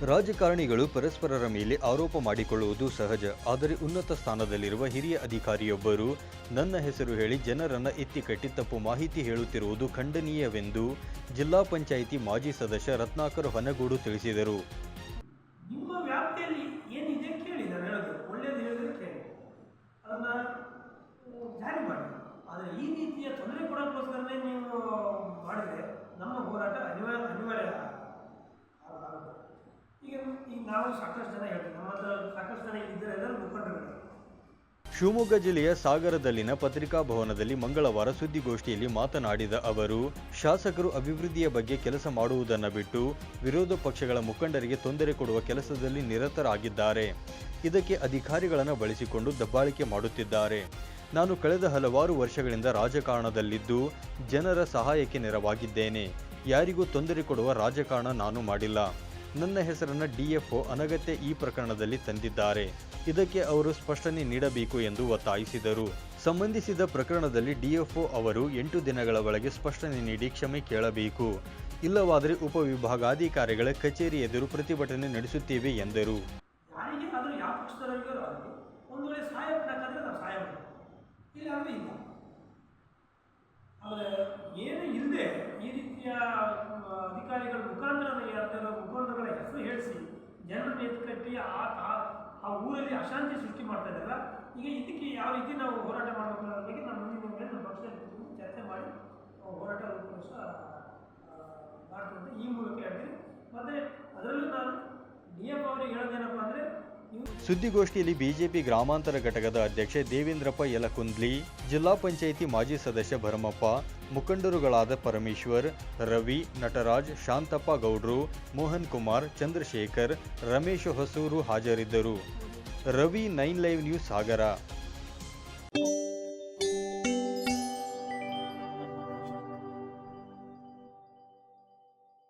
ರಾಜಕಾರಣಿಗಳು ಪರಸ್ಪರರ ಮೇಲೆ ಆರೋಪ ಮಾಡಿಕೊಳ್ಳುವುದು ಸಹಜ, ಆದರೆ ಉನ್ನತ ಸ್ಥಾನದಲ್ಲಿರುವ ಹಿರಿಯ ಅಧಿಕಾರಿಯೊಬ್ಬರು ನನ್ನ ಹೆಸರು ಹೇಳಿ ಜನರನ್ನು ಎತ್ತಿಕಟ್ಟಿ ತಪ್ಪು ಮಾಹಿತಿ ಹೇಳುತ್ತಿರುವುದು ಖಂಡನೀಯವೆಂದು ಜಿಲ್ಲಾ ಪಂಚಾಯಿತಿ ಮಾಜಿ ಸದಸ್ಯ ರತ್ನಾಕರ್ ಹೊನಗೂಡು ತಿಳಿಸಿದರು. ಈ ರೀತಿಯ ತೊಂದರೆ ಕೊಡೋಕ್ಕೋಸ್ಕರನೇ ನೀವು ಮಾಡಿದರೆ ನಮ್ಮ ಹೋರಾಟ ಅನಿವಾರ್ಯ ಅನಿವಾರ್ಯ ಆಗುತ್ತೆ. ಈಗ ಈಗ ಶಿವಮೊಗ್ಗ ಜಿಲ್ಲೆಯ ಸಾಗರದಲ್ಲಿನ ಪತ್ರಿಕಾ ಭವನದಲ್ಲಿ ಮಂಗಳವಾರ ಸುದ್ದಿಗೋಷ್ಠಿಯಲ್ಲಿ ಮಾತನಾಡಿದ ಅವರು, ಶಾಸಕರು ಅಭಿವೃದ್ಧಿಯ ಬಗ್ಗೆ ಕೆಲಸ ಮಾಡುವುದನ್ನು ಬಿಟ್ಟು ವಿರೋಧ ಪಕ್ಷಗಳ ಮುಖಂಡರಿಗೆ ತೊಂದರೆ ಕೊಡುವ ಕೆಲಸದಲ್ಲಿ ನಿರತರಾಗಿದ್ದಾರೆ. ಇದಕ್ಕೆ ಅಧಿಕಾರಿಗಳನ್ನು ಬಳಸಿಕೊಂಡು ದಬ್ಬಾಳಿಕೆ ಮಾಡುತ್ತಿದ್ದಾರೆ. ನಾನು ಕಳೆದ ಹಲವಾರು ವರ್ಷಗಳಿಂದ ರಾಜಕಾರಣದಲ್ಲಿದ್ದು ಜನರ ಸಹಾಯಕ್ಕೆ ನೆರವಾಗಿದ್ದೇನೆ. ಯಾರಿಗೂ ತೊಂದರೆ ಕೊಡುವ ರಾಜಕಾರಣ ನಾನು ಮಾಡಿಲ್ಲ. ನನ್ನ ಹೆಸರನ್ನು ಡಿಎಫ್ಒ ಅನಗತ್ಯ ಈ ಪ್ರಕರಣದಲ್ಲಿ ತಂದಿದ್ದಾರೆ. ಇದಕ್ಕೆ ಅವರು ಸ್ಪಷ್ಟನೆ ನೀಡಬೇಕು ಎಂದು ಒತ್ತಾಯಿಸಿದರು. ಸಂಬಂಧಿಸಿದ ಪ್ರಕರಣದಲ್ಲಿ ಡಿಎಫ್ಒ ಅವರು ಎಂಟು ದಿನಗಳ ಒಳಗೆ ಸ್ಪಷ್ಟನೆ ನೀಡಿ ಕ್ಷಮೆ ಕೇಳಬೇಕು. ಇಲ್ಲವಾದರೆ ಉಪವಿಭಾಗಾಧಿಕಾರಿಗಳ ಕಚೇರಿ ಎದುರು ಪ್ರತಿಭಟನೆ ನಡೆಸುತ್ತೇವೆ ಎಂದರು. ಏನು ಅಧಿಕಾರಿಗಳ ಜನರನ್ನ ಎತ್ಕಟ್ಟಿ ಆ ಆ- ಊರಲ್ಲಿ ಅಶಾಂತಿ ಸೃಷ್ಟಿ ಮಾಡ್ತಾ ಈಗ ಇದಕ್ಕೆ ಯಾವ ರೀತಿ ನಾವು ಹೋರಾಟ ಮಾಡಬೇಕು ಅನ್ನೋದ್ರ ಬಗ್ಗೆ ನಾನು ಮುಂದಿನ ದಿನಗಳಲ್ಲಿ ನಮ್ಮ ಪಕ್ಷದಲ್ಲಿ ಚರ್ಚೆ ಮಾಡಿ ಹೋರಾಟ ರೂಪಿಸ ಮಾಡ್ತೀವಿ ಈ ಮೂಲಕ ಹೇಳ್ತೀನಿ. ಮತ್ತು ಅದರಲ್ಲೂ ನಾನು ಡಿ ಎಂ ಅವರಿಗೆ ಹೇಳೋದೇನಪ್ಪ ಅಂದರೆ ಸುದ್ದಿಗೋಷ್ಠಿಯಲ್ಲಿ ಬಿಜೆಪಿ ಗ್ರಾಮಾಂತರ ಘಟಕದ ಅಧ್ಯಕ್ಷ ದೇವೇಂದ್ರಪ್ಪ ಯಲಕುಂದ್ಲಿ, ಜಿಲ್ಲಾ ಪಂಚಾಯಿತಿ ಮಾಜಿ ಸದಸ್ಯ ಭರಮಪ್ಪ, ಮುಖಂಡರುಗಳಾದ ಪರಮೇಶ್ವರ್, ರವಿ, ನಟರಾಜ್, ಶಾಂತಪ್ಪ ಗೌಡ್ರು, ಮೋಹನ್ ಕುಮಾರ್, ಚಂದ್ರಶೇಖರ್, ರಮೇಶ್ ಹೊಸೂರು ಹಾಜರಿದ್ದರು. Ravi nine live news Sagar.